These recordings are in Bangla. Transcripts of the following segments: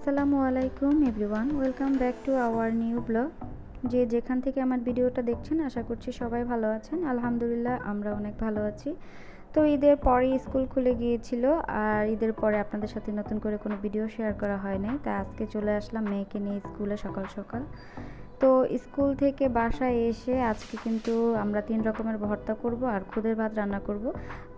আসসালামু আলাইকুম everyone, welcome back to our new blog. যে যেখান থেকে আমার ভিডিওটা দেখছেন, আশা করছি সবাই ভালো আছেন। আলহামদুলিল্লাহ, আমরা অনেক ভালো আছি। তো ঈদের পরে স্কুল খুলে গিয়েছিল, আর ঈদের পরে আপনাদের সাথে নতুন করে কোনো ভিডিও শেয়ার করা হয় নাই। তাই আজকে চলে আসলাম মেয়েকে নিয়ে স্কুলে সকাল সকাল। তো স্কুল থেকে বাসায় এসে আজকে কিন্তু আমরা তিন রকমের ভর্তা করব আর খুদের ভাত রান্না করব।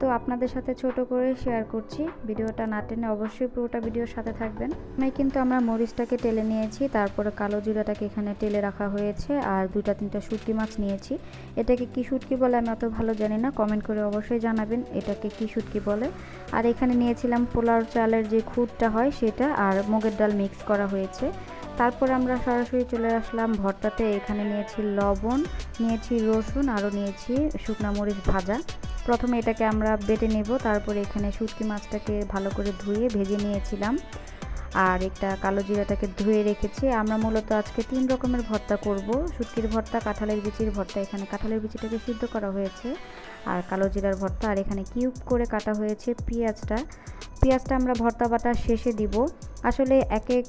তো আপনাদের সাথে ছোট করে শেয়ার করছি। ভিডিওটা না টেনে অবশ্যই পুরোটা ভিডিওর সাথে থাকবেন। আমি কিন্তু আমরা মরিচটাকে টেলে নিয়েছি, তারপরে কালো জিরাটাকে এখানে টেলে রাখা হয়েছে আর দুইটা তিনটা শুটকি মাছ নিয়েছি। এটাকে কি শুটকি বলে আমি অত ভালো জানি না কমেন্ট করে অবশ্যই জানাবেন এটাকে কি শুটকি বলে। আর এখানে নিয়েছিলাম পোলার চালের যে খুদটা হয় সেটা আর মুগের ডাল মিক্স করা হয়েছে। তারপর আমরা সরাসরি চলে আসলাম ভর্তাতে। এখানে নিয়েছি লবণ, নিয়েছি রসুন, আরও নিয়েছি শুকনা মরিচ ভাজা। প্রথমে এটাকে আমরা বেটে নেব, তারপরে এখানে শুটকি মাছটাকে ভালো করে ধুয়ে ভেজে নিয়েছিলাম। আর একটা কালো জিরাটাকে ধুয়ে রেখেছি। আমরা মূলত আজকে তিন রকমের ভর্তা করব। শুটকির ভর্তা, কাঁঠালের বিচির ভর্তা। এখানে কাঁঠালের বিচিটাকে সিদ্ধ করা হয়েছে। আর কালো জিরার ভর্তা, আর এখানে কিউব করে কাটা হয়েছে পেঁয়াজটা। পেঁয়াজটা আমরা ভর্তা বাটার শেষে দিব। আসলে এক এক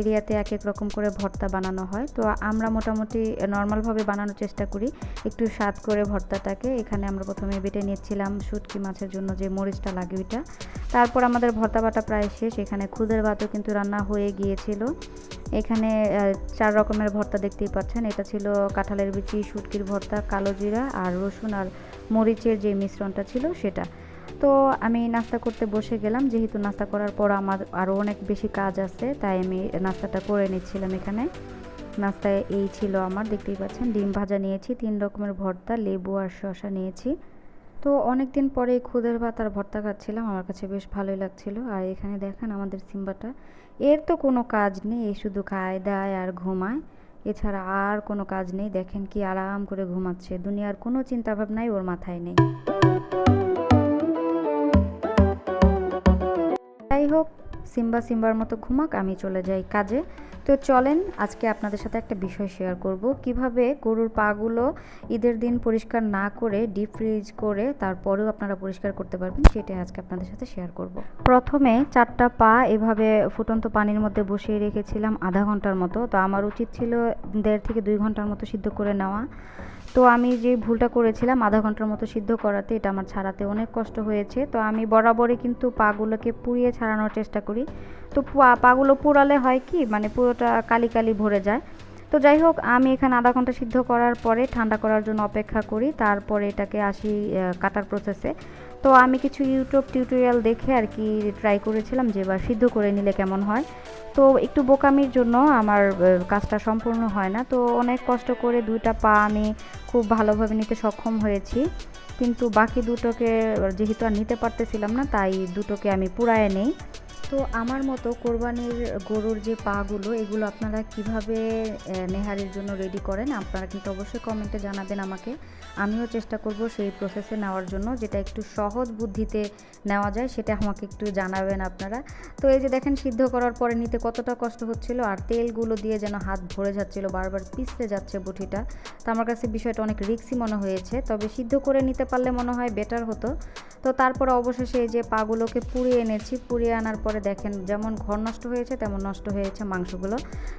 এরিয়াতে এক এক রকম করে ভর্তা বানানো হয়। তো আমরা মোটামুটি নর্মালভাবে বানানোর চেষ্টা করি। একটু স্বাদ করে ভর্তাটাকে। এখানে আমরা প্রথমে বেটে নিচ্ছিলাম শুটকি মাছের জন্য যে মরিচটা লাগে ওইটা। তারপর আমাদের ভর্তা বাটা প্রায় শেষ। এখানে খুদের ভাতও কিন্তু রান্না হয়ে গিয়েছিল। এখানে চার রকমের ভর্তা দেখতেই পাচ্ছেন। এটা ছিল কাঁঠালের বিচি, শুটকির ভর্তা, কালো জিরা আর রসুন আর মরিচের যে মিশ্রণটা ছিল সেটা। তো আমি নাস্তা করতে বসে গেলাম। যেহেতু নাস্তা করার পর আমার আরও অনেক বেশি কাজ আছে, তাই আমি নাস্তাটা করে নিচ্ছিলাম এখানে। নাস্তায় এই ছিল আমার, দেখতেই পাচ্ছেন, ডিম ভাজা নিয়েছি, তিন রকমের ভর্তা, লেবু আর শশা নিয়েছি। তো অনেক দিন পরে খুদের ভাত আর ভর্তা খাচ্ছিলাম, আমার কাছে বেশ ভালোই লাগছিল। আর এখানে দেখেন আমাদের সিম্বাটা। এর তো কোনো কাজ নেই এই শুধু খায়, দায় আর ঘুমায়। এছাড়া আর কোনো কাজ নেই, দেখেন কি আরাম করে ঘুমাচ্ছে। দুনিয়ার কোনো চিন্তাভাবনাই ওর মাথায় নেই। হোক, সিম্বা সিম্বার মতো ঘুমাক, আমি চলে যাই কাজে। তো চলেন, আজকে আপনাদের সাথে একটা বিষয় শেয়ার করব। কীভাবে গরুর পাগুলো ঈদের দিন পরিষ্কার না করে ডিপ ফ্রিজ করে, তারপরেও আপনারা পরিষ্কার করতে পারবেন, সেটাই আজকে আপনাদের সাথে শেয়ার করব। প্রথমে চারটা পা এভাবে ফুটন্ত পানির মধ্যে বসিয়ে রেখেছিলাম আধা ঘণ্টার মতো। তো আমার উচিত ছিল দেড় থেকে দুই ঘণ্টার মতো সিদ্ধ করে নেওয়া। তো আমি যে ভুলটা করেছিলাম আধা ঘণ্টার মতো সিদ্ধ করাতে, এটা আমার ছাড়াতে অনেক কষ্ট হয়েছে। তো আমি বরাবরই কিন্তু পাগুলোকে পুড়িয়ে ছাড়ানোর চেষ্টা করি। তো পাগুলো পুড়ালে হয় কি? মানে পুরোটা কালি কালি ভরে যায়। তো যাই হোক, আমি এখানে আধা ঘণ্টা সিদ্ধ করার পরে ঠান্ডা করার জন্য অপেক্ষা করি। তারপরে এটাকে আসি কাটার প্রসেসে তো আমি কিছু ইউটিউব টিউটোরিয়াল দেখে আর কি ট্রাই করেছিলাম যে এবার সিদ্ধ করে নিলে কেমন হয়। তো একটু বোকামির জন্য আমার কাজটা সম্পূর্ণ হয় না। তো অনেক কষ্ট করে দুইটা পা আমি খুব ভালোভাবে নিতে সক্ষম হয়েছি। কিন্তু বাকি দুটোকে, যেহেতু আর নিতে পারতেছিলাম না, তাই দুটোকে আমি পুরায় নেই। তো আমার মতো কোরবানির গরুর যে পাগুলো, এগুলো আপনারা কীভাবে নেহারির জন্য রেডি করেন, আপনারা কিন্তু অবশ্যই কমেন্টে জানাবেন আমাকে। আমিও চেষ্টা করব সেই প্রসেসে নেওয়ার জন্য, যেটা একটু সহজ বুদ্ধিতে নেওয়া যায়, সেটা আমাকে একটু জানাবেন আপনারা। তো এই যে দেখেন, সিদ্ধ করার পরে নিতে কতটা কষ্ট হচ্ছিল, আর তেলগুলো দিয়ে যেন হাত ভরে যাচ্ছিল, বারবার পিছলে যাচ্ছে বুটিটা। তো আমার কাছে বিষয়টা অনেক রিক্সি মনে হয়েছে, তবে সিদ্ধ করে নিতে পারলে মনে হয় বেটার হতো। তো তারপরে অবশেষে এই যে পাগুলোকে পুড়িয়ে এনেছি, পুড়িয়ে আনার পরে দেখেন যেমন ঘর নষ্ট হয়েছে, তেমন নষ্ট হয়েছে মাংসগুলো।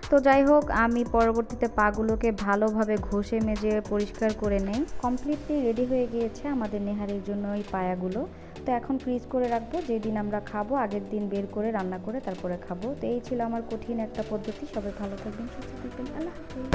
তো যাই হোক, আমি পরবর্তীতে পাগুলোকে ভালোভাবে ঘষে মেজে পরিষ্কার করে নেই। কমপ্লিটলি রেডি হয়ে গিয়েছে আমাদের নেহারির জন্য ওই পায়াগুলো। তো এখন ফ্রিজ করে রাখব, যেদিন আমরা খাব, আগের দিন বের করে রান্না করে তারপরে খাব। তো এই ছিল আমার কঠিন একটা পদ্ধতি। সবাই ভালো থাকবেন, সুস্থ থাকবেন। আল্লাহ হাফিজ।